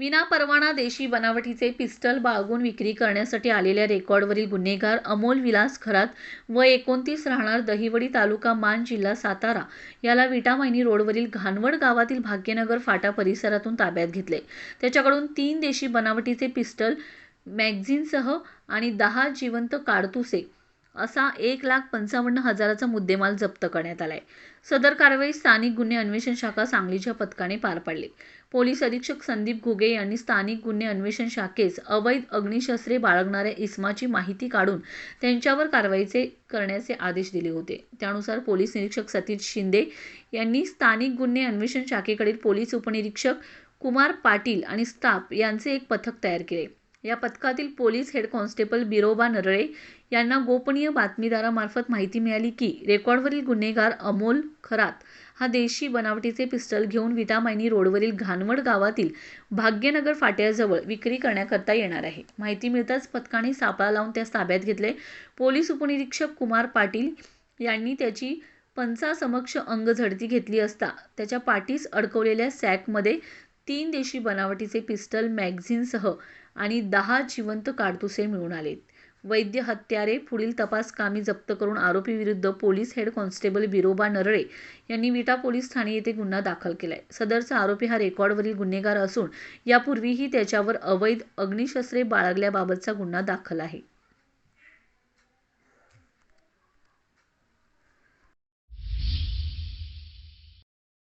विनापरवाना देशी बनावटीचे पिस्टल बाळगून विक्री करण्यासाठी आलेल्या रेकॉर्डवरील गुन्हेगार अमोल विलास खरात व एकोणतीस राहणार दहिवडी तालुका मान जिल्हा सातारा याला विटामायनी रोडवरील घाणवड गावातील भाग्यनगर फाटा परिसरातून ताब्यात घेतले. त्याच्याकडून तीन देशी बनावटीचे पिस्टल मॅगझिनसह आणि दहा जिवंत काडतुसे असा एक लाख पंचावन्न हजाराचा मुद्देमाल जप्त करण्यात आलाय. सदर कारवाई स्थानिक गुन्हे अन्वेषण शाखा सांगलीच्या पथकाने पार पाडली. पोलीस अधीक्षक संदीप घुगे यांनी स्थानिक गुन्हे अन्वेषण शाखेस अवैध अग्निशस्त्रे बाळगणाऱ्या इसमाची माहिती काढून त्यांच्यावर कारवाईचे करण्याचे आदेश दिले होते. त्यानुसार पोलीस निरीक्षक सतीश शिंदे यांनी स्थानिक गुन्हे अन्वेषण शाखेकडील पोलीस उपनिरीक्षक कुमार पाटील आणि स्टाफ यांचे एक पथक तयार केले. या पथकातील police head constable Biroba Narale यांना गोपनीय बातमीदारामार्फत माहिती मिळाली की रेकॉर्डवरील गुन्हेगार अमोल खरात हा देशी बनावटीचे पिस्टल घेऊन विटामायनी रोडवरील घाणवड गावातील भाग्यनगर फाट्याजवळ विक्री करण्याकरता येणार आहे. माहिती मिळताच पथकाने सापळा लावून त्यास ताब्यात घेतले. पोलीस उपनिरीक्षक कुमार पाटील यांनी त्याची पंचासमक्ष अंगझडती घेतली असता त्याच्या पाठीस अडकवलेल्या सॅकमध्ये तीन देशी बनावटीचे पिस्टल मॅगझिनसह आणि दहा जिवंत काडतुसे मिळून आलेत. वैद्य हत्यारे पुढील तपास कामी जप्त करून आरोपीविरुद्ध police head constable Biroba Narale यांनी विटा पोलीस ठाणे येथे गुन्हा दाखल केलाय. सदरचा आरोपी हा रेकॉर्डवरील गुन्हेगार असून यापूर्वीही त्याच्यावर अवैध अग्निशस्त्रे बाळगल्याबाबतचा गुन्हा दाखल आहे.